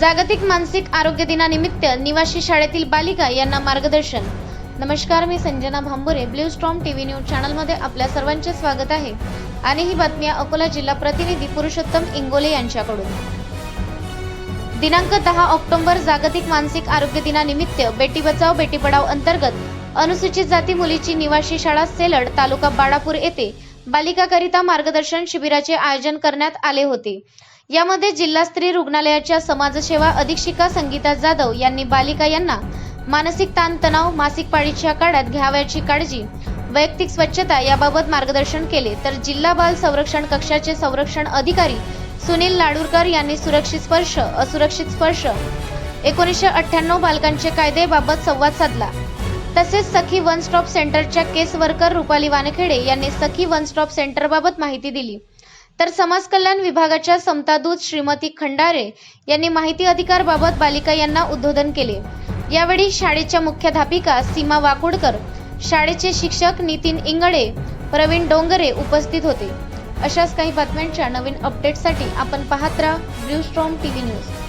जागतिक मानसिक आरोग्य दिनानिमित्त निवासी शाळेतील बालिका यांना मार्गदर्शन. नमस्कार मी Sanjana Bhambure blue T TV news चॅनलमध्ये आपल्या सर्वांचे स्वागत आहे. आणि ही बातमी अकोला जिल्हा प्रतिनिधी पुरुषोत्तम इंगोले यांच्याकडून. दिनांक दहा ऑक्टोबर जागतिक मानसिक आरोग्य दिनानिमित्त बेटी बचाव बेटी पढाव अंतर्गत अनुसूचित जाती मुलीची निवासी शाळा सेलड तालुका बाळापूर येथे बालिकाकरिता मार्गदर्शन शिबिराचे आयोजन करण्यात आले होते. यामध्ये जिल्हा स्त्री रुग्णालयाच्या समाजसेवा अधीक्षिका संगीता जाधव यांनी बालिका यांना मानसिक ताणतणाव मासिक पाळीच्या काळात घ्यावयाची काळजी वैयक्तिक स्वच्छता याबाबत मार्गदर्शन केले. तर जिल्हा बाल संरक्षण कक्षाचे संरक्षण अधिकारी सुनील लाडूरकर यांनी सुरक्षित स्पर्श असुरक्षित स्पर्श एकोणीसशे अठ्ठ्याण्णव बालकांचे कायदेबाबत संवाद साधला. तसेच सखी वन स्टॉप सेंटरच्या केस वर्कर रुपाली वानखेडे यांनी सखी वन स्टॉप सेंटरबाबत माहिती दिली. तर समाज कल्याण विभागाच्या समतादूत श्रीमती खंडारे यांनी माहिती अधिकारबाबत बालिका यांना उद्बोधन केले. यावेळी शाळेच्या मुख्याध्यापिका सीमा वाकुडकर शाळेचे शिक्षक नितीन इंगळे प्रवीण डोंगरे उपस्थित होते. अशाच काही बातम्यांच्या नवीन अपडेटसाठी आपण पाहत राहा ब्ल्यू स्ट्रॉम टीव्ही न्यूज